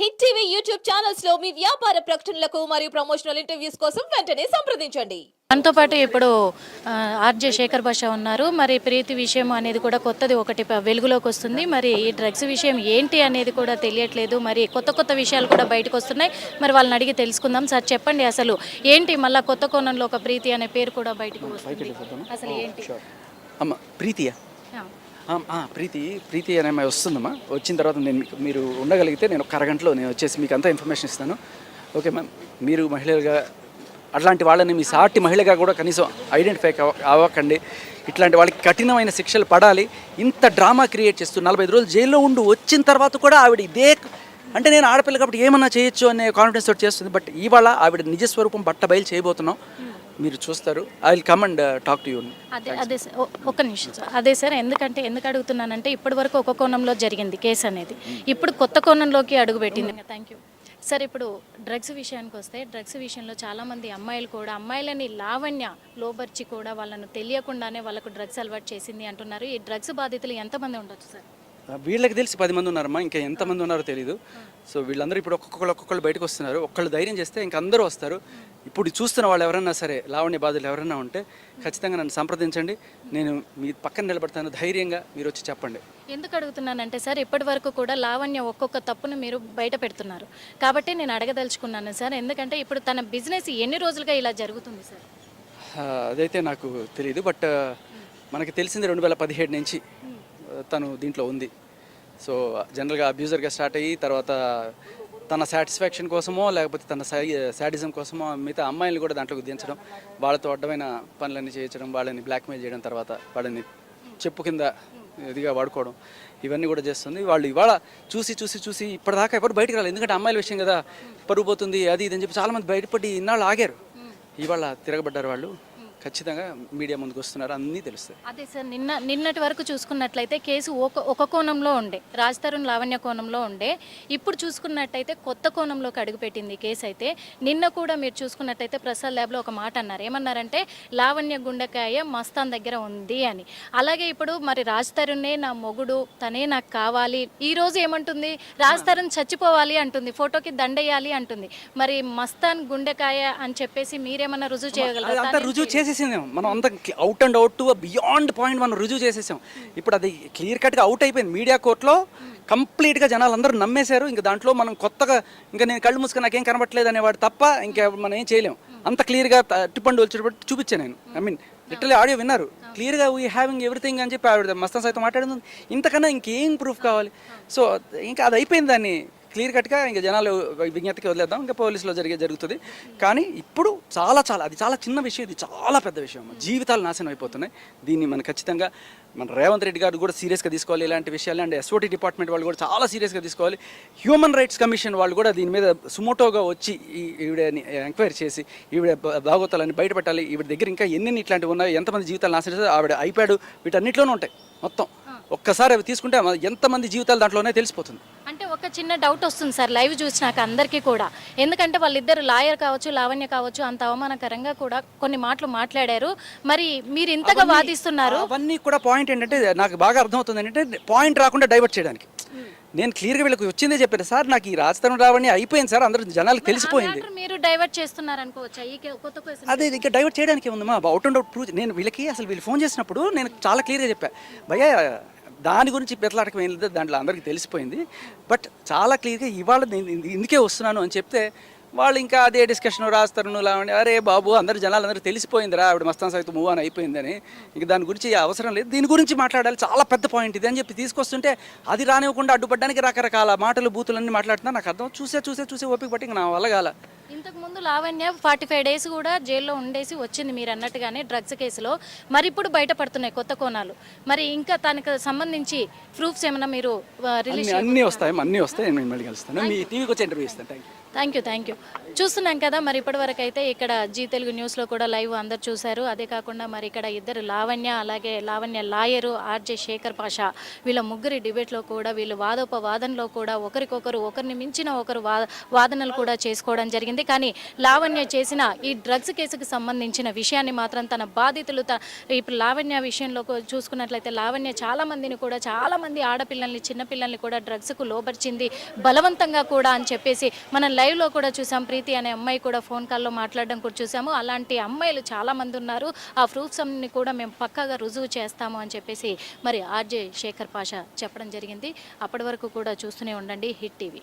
Hit TV YouTube ఛానల్స్లో మీ వ్యాపార ప్రకటనలకు మరియు ప్రమోషనల్ ఇంటర్వ్యూస్ కోసం వెంటనే సంప్రదించండి. మనతో పాటు ఇప్పుడు ఆర్జే శేఖర్ భాష ఉన్నారు. మరి ప్రీతి విషయం అనేది కూడా కొత్తది ఒకటి వెలుగులోకి వస్తుంది. మరి ఈ డ్రగ్స్ విషయం ఏంటి అనేది కూడా తెలియట్లేదు. మరి కొత్త కొత్త విషయాలు కూడా బయటకు వస్తున్నాయి. మరి వాళ్ళని అడిగి తెలుసుకుందాం. సార్ చెప్పండి అసలు ఏంటి మళ్ళా కొత్త కోణంలో ఒక ప్రీతి అనే పేరు కూడా బయటకు వస్తుంది? అసలు ఏంటి? అమ్మ ప్రీతియా? ప్రీతి ప్రీతి అనే అమ్మాయి వస్తుందమ్మా. వచ్చిన తర్వాత నేను మీకు మీరు ఉండగలిగితే నేను ఒక అరగంటలో నేను వచ్చేసి మీకు అంతా ఇన్ఫర్మేషన్ ఇస్తాను. ఓకే మ్యామ్ మీరు మహిళలుగా అట్లాంటి వాళ్ళని మీ సాటి మహిళగా కూడా కనీసం ఐడెంటిఫై అవ్వకండి. ఇట్లాంటి వాళ్ళకి కఠినమైన శిక్షలు పడాలి. ఇంత డ్రామా క్రియేట్ చేస్తూ నలభై రోజులు జైల్లో ఉండి వచ్చిన తర్వాత కూడా ఆవిడ ఇదే అంటే నేను ఆడపిల్ల కాబట్టి ఏమన్నా చేయొచ్చు అనే కాన్ఫిడెన్స్ తోటి చేస్తుంది. బట్ ఇవాళ ఆవిడ నిజస్వరూపం బట్ట బయలు చేయబోతున్నాం. మీరు చూస్తారు. I will come and talk to you అదే అదే సార్ ఒక్క నిమిషం సార్ అదే సార్ ఎందుకంటే ఎందుకు అడుగుతున్నానంటే ఇప్పటి వరకు ఒక కోణంలో జరిగింది కేసు అనేది. ఇప్పుడు కొత్త కోణంలోకి అడుగుపెట్టింది థ్యాంక్ యూ సార్ ఇప్పుడు డ్రగ్స్ విషయానికి వస్తే డ్రగ్స్ విషయంలో చాలామంది అమ్మాయిలు కూడా అమ్మాయిలని లావణ్య లోబర్చి కూడా వాళ్ళను తెలియకుండానే వాళ్ళకు డ్రగ్స్ అలవాటు చేసింది అంటున్నారు. ఈ డ్రగ్స్ బాధితులు ఎంతమంది ఉండొచ్చు సార్ వీళ్ళకి తెలిసి పది మంది ఉన్నారమ్మా. ఇంకా ఎంతమంది ఉన్నారో తెలియదు సో వీళ్ళందరూ ఇప్పుడు ఒక్కొక్కరు ఒక్కొక్కరు బయటకు వస్తున్నారు. ఒక్కళ్ళు ధైర్యం చేస్తే ఇంకా అందరూ వస్తారు. ఇప్పుడు చూస్తున్న వాళ్ళు ఎవరన్నా సరే లావణ్య బాధలు ఎవరైనా ఉంటే ఖచ్చితంగా నన్ను సంప్రదించండి. నేను మీ పక్కన నిలబడతాను. ధైర్యంగా మీరు వచ్చి చెప్పండి. ఎందుకు అడుగుతున్నానంటే సార్ ఇప్పటి వరకు కూడా లావణ్య ఒక్కొక్క తప్పును మీరు బయట పెడుతున్నారు. కాబట్టి నేను అడగదలుచుకున్నాను సార్ ఎందుకంటే ఇప్పుడు తన బిజినెస్ ఎన్ని రోజులుగా ఇలా జరుగుతుంది సార్? అదైతే నాకు తెలియదు బట్ మనకి తెలిసింది రెండు వేల పదిహేడు నుంచి తను దీంట్లో ఉంది. సో జనరల్గా అబ్యూజర్గా స్టార్ట్ అయ్యి తర్వాత తన సాటిస్ఫాక్షన్ కోసమో లేకపోతే తన సాడిజం కోసమో మిగతా అమ్మాయిలు కూడా దాంట్లోకి దించడం వాళ్ళతో అడ్డమైన పనులన్నీ చేయించడం వాళ్ళని బ్లాక్మెయిల్ చేయడం తర్వాత వాళ్ళని చెప్పు కింద ఇదిగా వాడుకోవడం ఇవన్నీ కూడా చేస్తుంది. వాళ్ళు ఇవాళ చూసి చూసి చూసి ఇప్పటిదాకా ఎవరు బయటకు రాలేదు. ఎందుకంటే అమ్మాయిల విషయం కదా పరుగు పోతుంది అది ఇది అని చెప్పి చాలామంది బయటపడి ఇన్నాళ్ళు ఆగారు. ఇవాళ తిరగబడ్డారు వాళ్ళు. ఖచ్చితంగా మీడియా ముందుకు వస్తున్నారు అన్నీ తెలుస్తాయి. అదే సార్ నిన్న నిన్నటి వరకు చూసుకున్నట్లయితే కేసు ఒక ఒక కోణంలో ఉండే రాజ్ తరుణ్ లావణ్య కోణంలో ఉండే. ఇప్పుడు చూసుకున్నట్టయితే కొత్త కోణంలోకి అడుగుపెట్టింది కేసు అయితే. నిన్న కూడా మీరు చూసుకున్నట్టయితే ప్రసాద్ ల్యాబ్లో ఒక మాట అన్నారు. ఏమన్నారంటే లావణ్య గుండెకాయ మస్తాన్ దగ్గర ఉంది అని. అలాగే ఇప్పుడు మరి రాజ్ తరుణే నా మొగుడు తనే నాకు కావాలి. ఈ రోజు ఏమంటుంది? రాజ్ తరుణ్ చచ్చిపోవాలి అంటుంది ఫోటోకి దండేయాలి అంటుంది. మరి మస్తాన్ గుండెకాయ అని చెప్పేసి మీరేమన్నా రుజువు చేయగలరా? రుజువు చేసేసింది మనం అంత out and out beyond point మనం రుజువు చేసేసాం. ఇప్పుడు అది క్లియర్ కట్గా అవుట్ అయిపోయింది. మీడియా కోర్టులో కంప్లీట్గా జనాలు అందరూ నమ్మేశారు. ఇంకా దాంట్లో మనం కొత్తగా ఇంకా నేను కళ్ళు మూసుకొని నాకేం కనబట్టలేదు అనేవాడు తప్ప ఇంకా మనం ఏం చేయలేం. అంత క్లియర్గా టిప్పండి వచ్చేటప్పుడు చూపించాను నేను. ఐ మీన్ లిటరలీ ఆడియో విన్నారు. క్లియర్గా వీ హ్యావింగ్ ఎవ్రీథింగ్ అని చెప్పి ఆవిడ మస్తాన్ సైతం మాట్లాడుతుంది ఇంతకన్నా ఇంకేం ప్రూఫ్ కావాలి? సో ఇంకా అది అయిపోయింది దాన్ని. క్లియర్ కట్గా ఇంకా జనాలు విజ్ఞతకి వదిలేద్దాం ఇంకా పోలీసులో జరిగే జరుగుతుంది. కానీ ఇప్పుడు చాలా చాలా అది చాలా చిన్న విషయం ఇది చాలా పెద్ద విషయం. అమ్మ. జీవితాలు నాశనం అయిపోతున్నాయి. దీన్ని మనం ఖచ్చితంగా మన రేవంత్ రెడ్డి గారు కూడా సీరియస్గా తీసుకోవాలి ఇలాంటి విషయాలు. అండ్ ఎస్ఓటీ డిపార్ట్మెంట్ వాళ్ళు కూడా చాలా సీరియస్గా తీసుకోవాలి. హ్యూమన్ రైట్స్ కమిషన్ వాళ్ళు కూడా దీని మీద సుమోటోగా వచ్చి ఈ ఈవిడని ఎంక్వైరీ చేసి ఈవిడ భాగోతాలని బయటపెట్టాలి. ఈవిడ దగ్గర ఇంకా ఎన్ని ఇట్లాంటివి ఉన్నాయో ఎంతమంది జీవితాలు నాశనం ఆవిడ ఐప్యాడ్ వీటన్నిటిలోనూ ఉంటాయి మొత్తం. ఒక్కసారి అవి తీసుకుంటే ఎంతమంది జీవితాలు దాంట్లోనే తెలిసిపోతుంది. చిన్న డౌట్ వస్తుంది సార్ లైవ్ చూసినాక అందరికీ కూడా. ఎందుకంటే వాళ్ళిద్దరు లాయర్ కావచ్చు లావణ్య కావచ్చు అంత అవమానకరంగా కూడా కొన్ని మాటలు మాట్లాడారు. మరి మీరు ఇంతగా వాదిస్తున్నారు? అవన్నీ కూడా పాయింట్ ఏంటంటే నాకు బాగా అర్థమవుతుంది ఏంటంటే పాయింట్ రాకుండా డైవర్ట్ చేయడానికి. నేను క్లియర్గా వీళ్ళకి వచ్చిందే చెప్పాను సార్ నాకు ఈ రాజధాని రావని అయిపోయింది సార్ అందరూ జనాలకు తెలిసిపోయింది. మీరు డైవర్ట్ చేస్తున్నారు అనుకోవచ్చా అదే ఇంకా డైవర్ట్ చేయడానికి ఉంది మా అవుట్ అండ్ అవుట్ ప్రూవ్ నేను వీళ్ళకి అసలు వీళ్ళు ఫోన్ చేసినప్పుడు నేను చాలా క్లియర్గా చెప్పా. భయ్యా దాని గురించి పెత్తలాటకం ఏం లేదు దాంట్లో అందరికీ తెలిసిపోయింది. బట్ చాలా క్లియర్గా ఇవాళ ఇందుకే వస్తున్నాను అని చెప్తే వాళ్ళు ఇంకా అదే డిస్కషన్ రాస్తారు లావండి అరే బాబు అందరు జనాలు అందరూ తెలిసిపోయిందిరా ఆవిడ మస్తాన్ సైతం మూవ్ అని అయిపోయిందని. ఇంక దాని గురించి అవసరం లేదు. దీని గురించి మాట్లాడాలి చాలా పెద్ద పాయింట్ ఇది అని చెప్పి తీసుకొస్తుంటే అది రానివ్వకుండా అడ్డుపడడానికి రకరకాల మాటలు బూతులన్నీ మాట్లాడుతున్నా నాకు అర్థం. చూసే చూసే చూసే ఓపిక పట్టి ఇంక నా వల్ల కాల. ఇంతకు ముందు లావణ్య ఫార్టీ ఫైవ్ డేస్ కూడా జైల్లో ఉండేసి వచ్చింది మీరు అన్నట్టుగానే డ్రగ్స్ కేసులో. మరి ఇప్పుడు బయటపడుతున్నాయి కొత్త కోణాలు. మరి ఇంకా తనకు సంబంధించి ప్రూఫ్స్ ఏమైనా మీరు రిలీజ్ అన్ని వస్తాయి అన్నీ వస్తాయి. నేను మళ్ళీ కలుస్తాను. మీ టీవీకి వచ్చి ఇంటర్వ్యూ ఇస్తాను. Thank you thank you thank you చూస్తున్నాం కదా మరి ఇప్పటివరకు అయితే ఇక్కడ జీ తెలుగు న్యూస్లో కూడా లైవ్ అందరు చూశారు. అదే కాకుండా మరి ఇక్కడ ఇద్దరు లావణ్య అలాగే లావణ్య లాయరు ఆర్జే శేఖర్ పాషా వీళ్ళ ముగ్గురి డిబేట్లో కూడా వీళ్ళు వాదోపవాదనలో కూడా ఒకరికొకరు ఒకరిని మించిన ఒకరు వాదనలు కూడా చేసుకోవడం జరిగింది. జరిగింది కానీ లావణ్య చేసిన ఈ డ్రగ్స్ కేసుకు సంబంధించిన విషయాన్ని మాత్రం తన బాధితులు ఇప్పుడు లావణ్య విషయంలో చూసుకున్నట్లయితే లావణ్య చాలా మందిని కూడా చాలా మంది ఆడపిల్లల్ని చిన్నపిల్లల్ని కూడా డ్రగ్స్కు లోపరిచింది బలవంతంగా కూడా అని చెప్పేసి మనం లైవ్లో కూడా చూసాం. ప్రీతి అనే అమ్మాయి కూడా ఫోన్ కాల్లో మాట్లాడడం కూడా చూసాము. అలాంటి అమ్మాయిలు చాలా మంది ఉన్నారు. ఆ ప్రూఫ్స్ అన్ని కూడా మేము పక్కాగా రుజువు చేస్తాము అని చెప్పేసి మరి ఆర్జే శేఖర్ పాషా చెప్పడం జరిగింది. అప్పటి వరకు కూడా చూస్తూనే ఉండండి. Hit TV.